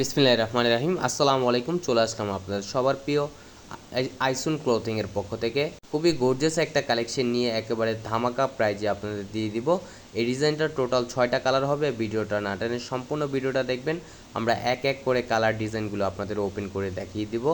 বিসমিল্লাহ রহমান রাহিম। আসসালামু আলাইকুম, চলে আসলাম আপনাদের সবার প্রিয় আইসুন ক্লোথিংয়ের পক্ষ থেকে। খুবই গর্জিয়াস একটা কালেকশন নিয়ে একেবারে ধামাকা প্রাইজে আপনাদের দিয়ে দিব। এই ডিজাইনটা টোটাল ছয়টা কালার হবে। ভিডিওটা না টেনে সম্পূর্ণ ভিডিওটা দেখবেন। আমরা এক এক করে কালার ডিজাইনগুলো আপনাদের ওপেন করে দেখিয়ে দিব।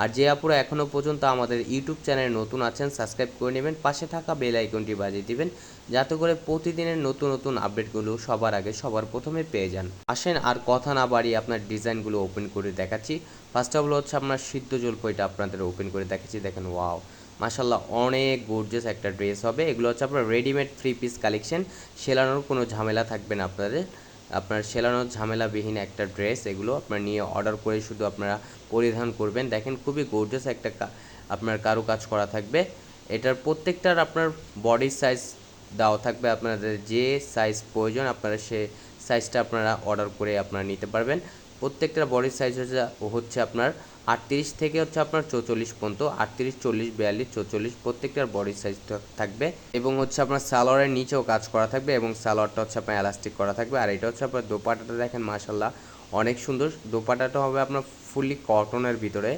আর যে আপুরা এখনও পর্যন্ত আমাদের ইউটিউব চ্যানেলে নতুন আছেন সাবস্ক্রাইব করে নেবেন, পাশে থাকা বেল আইকনটি বাজিয়ে দিবেন, যাতে করে প্রতিদিনের নতুন নতুন আপডেটগুলো সবার আগে, সবার প্রথমে পেয়ে যান। আসেন, আর কথা না বাড়িয়ে আপনার ডিজাইনগুলো ওপেন করে দেখাচ্ছি। ফার্স্ট অফ অল হচ্ছে আপনার সিদ্ধ জলপাইটা আপনাদের ওপেন করে দেখাচ্ছি। দেখেন ওয়াও মাশাল্লাহ অনেক গর্জিয়াস একটা ড্রেস হবে। এগুলো হচ্ছে আপনার রেডিমেড থ্রি পিস কালেকশন সেলানোর কোনো ঝামেলা থাকবে না আপনাদের। আপনার সেলানোর ঝামেলাবিহীন একটা ড্রেস এগুলো আপনার নিয়ে অর্ডার করে শুধু আপনারা পরিধান করবেন। দেখেন খুবই গোর্জাস একটা আপনার কারু কাজ করা থাকবে। এটার প্রত্যেকটার আপনার বডি সাইজ দেওয়া থাকবে, আপনাদের যে সাইজ প্রয়োজন, আপনারা সে সাইজটা আপনারা অর্ডার করে আপনারা নিতে পারবেন। প্রত্যেকটার বডি সাইজ হচ্ছে হচ্ছে আপনার আটত্রিশ থেকে হচ্ছে আপনার চৌচল্লিশ পর্যন্ত, আটত্রিশ, চল্লিশ, বিয়াল্লিশ, চৌচল্লিশ প্রত্যেকটার বডি সাইজ থাকবে। এবং হচ্ছে আপনার সালোয়ারের নিচেও কাজ করা থাকবে এবং সালোয়ারটা হচ্ছে আপনার এলাস্টিক করা থাকবে। আর এটা হচ্ছে আপনার দোপাটাটা দেখেন মাশাল্লাহ অনেক সুন্দর। দোপাটাটা হবে আপনার ফুললি কটনের ভিতরে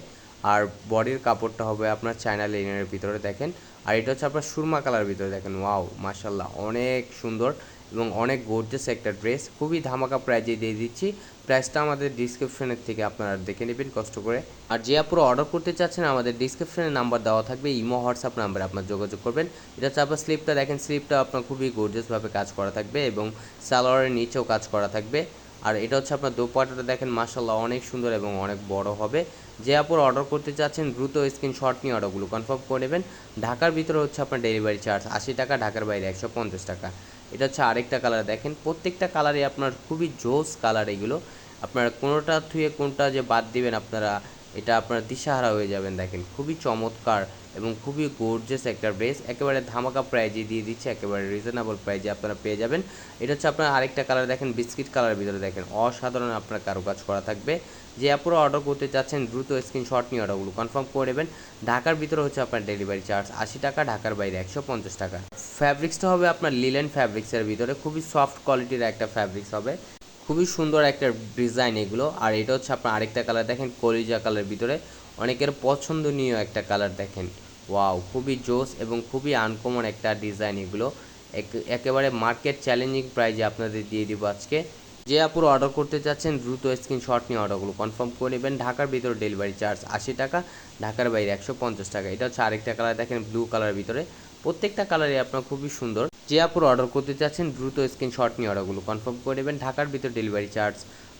আর বডির কাপড়টা হবে আপনার চায়না লিনের ভিতরে, দেখেন। আর এটা হচ্ছে আপনার সুরমা কালার ভিতরে, দেখেন, ওয়াও মাশাল্লাহ অনেক সুন্দর এবং অনেক গর্জিয়াস একটা ড্রেস খুবই ধামাকা প্রাইজে দিয়ে দিচ্ছি। প্রাইসটা আমাদের ডিসক্রিপশনের থেকে আপনারা দেখে নেবেন, কষ্ট করে। আর যে আপুরো অর্ডার করতে চাচ্ছেন, আমাদের ডিসক্রিপশনে নাম্বার দেওয়া থাকবে, ইমো, হোয়াটসঅ্যাপ নাম্বারে আপনার যোগাযোগ করবেন। এটা হচ্ছে আপনার স্লিপটা দেখেন স্লিপটা আপনার খুবই গর্জিয়াসভাবে কাজ করা থাকবে এবং সালোয়ারের নিচেও কাজ করা থাকবে। আর এটা হচ্ছে আপনার দোপাটাটা, দেখেন মাসাল্লাহ অনেক সুন্দর এবং অনেক বড় হবে। যে আপুর অর্ডার করতে চাচ্ছেন, দ্রুত স্ক্রিনশট নিয়ে অর্ডারগুলো কনফার্ম করে নেবেন। ঢাকার ভিতরে হচ্ছে আপনার ডেলিভারি চার্জ আশি টাকা, ঢাকার বাইরে একশো পঞ্চাশ টাকা। এটা হচ্ছে আরেকটা কালার দেখেন প্রত্যেকটা কালারে আপনার খুবই জোস কালার এগুলো। আপনারা কোনোটা থুয়ে কোনটা যে বাদ দিবেন আপনারা এটা আপনার দিশাহারা হয়ে যাবেন দেখেন। খুবই চমৎকার এবং খুবই গর্জিয়াস একটা ড্রেস একেবারে ধামাকা প্রাইজে দিয়ে দিচ্ছে, একেবারে রিজনেবল প্রাইজে আপনারা পেয়ে যাবেন। এটা হচ্ছে আপনার আরেকটা কালার দেখেন বিস্কিট কালারের ভিতরে দেখেন। অসাধারণ আপনার কারুকাজ করা থাকবে। যে আপনারা অর্ডার করতে চাচ্ছেন, দ্রুত স্ক্রিনশট নিয়ে অর্ডারগুলো কনফার্ম করে নেবেন। ঢাকার ভিতরে হচ্ছে আপনার ডেলিভারি চার্জ আশি টাকা, ঢাকার বাইরে একশো পঞ্চাশ টাকা। ফ্যাব্রিক্সটা হবে আপনার লিলেন ফ্যাব্রিক্সের ভিতরে। খুবই সফট কোয়ালিটির একটা ফ্যাব্রিক্স হবে। খুবই সুন্দর একটা ডিজাইন এগুলো। আর এটা হচ্ছে আপনার আরেকটা কালার দেখেন, কলিজা কালার ভিতরে। অনেকের পছন্দনীয় একটা কালার দেখেন। ওয়াও খুবই জোস এবং খুবই আনকমন একটা ডিজাইন এগুলো। এক- একেবারে মার্কেট চ্যালেঞ্জিং প্রাইজে আপনাদের দিয়ে দিব আজকে। যে আপুর অর্ডার করতে চাচ্ছেন, দ্রুত স্ক্রিনশট নিয়ে অর্ডারগুলো কনফার্ম করে নেবেন। ঢাকার ভিতরে ডেলিভারি চার্জ আশি টাকা, ঢাকার বাইরে একশো পঞ্চাশ টাকা। এটা হচ্ছে আরেকটা কালার দেখেন ব্লু কালারের ভিতরে। প্রত্যেকটা কালারই আপনার খুবই সুন্দর। যে আপুর অর্ডার করতে চাচ্ছেন, দ্রুত স্ক্রিনশট নিয়ে অর্ডারগুলো কনফার্ম করে নেবেন। ঢাকার ভিতর ডেলিভারি চার্জ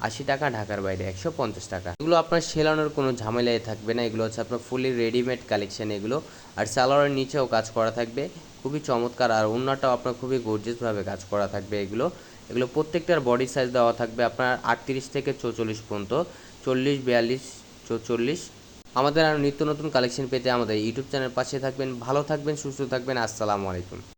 আশি টাকা, ঢাকার বাইরে একশো পঞ্চাশ টাকা। এগুলো আপনার সেলানোর কোনো ঝামেলায় থাকবে না। এগুলো হচ্ছে আপনার ফুলি রেডিমেড কালেকশন এগুলো। আর সালোয়ারের নিচেও কাজ করা থাকবে। খুবই চমৎকার। আর অন্যটাও আপনার খুবই গর্জিয়াসভাবে কাজ করা থাকবে এগুলো। এগুলো প্রত্যেকটার বডি সাইজ দেওয়া থাকবে আপনার আটত্রিশ থেকে চৌচল্লিশ পর্যন্ত। চল্লিশ, বিয়াল্লিশ, চৌচল্লিশ। আমাদের আর নিত্য নতুন কালেকশন পেতে আমাদের ইউটিউব চ্যানেল পাশে থাকবেন। ভালো থাকবেন, সুস্থ থাকবেন। আসসালামু আলাইকুম।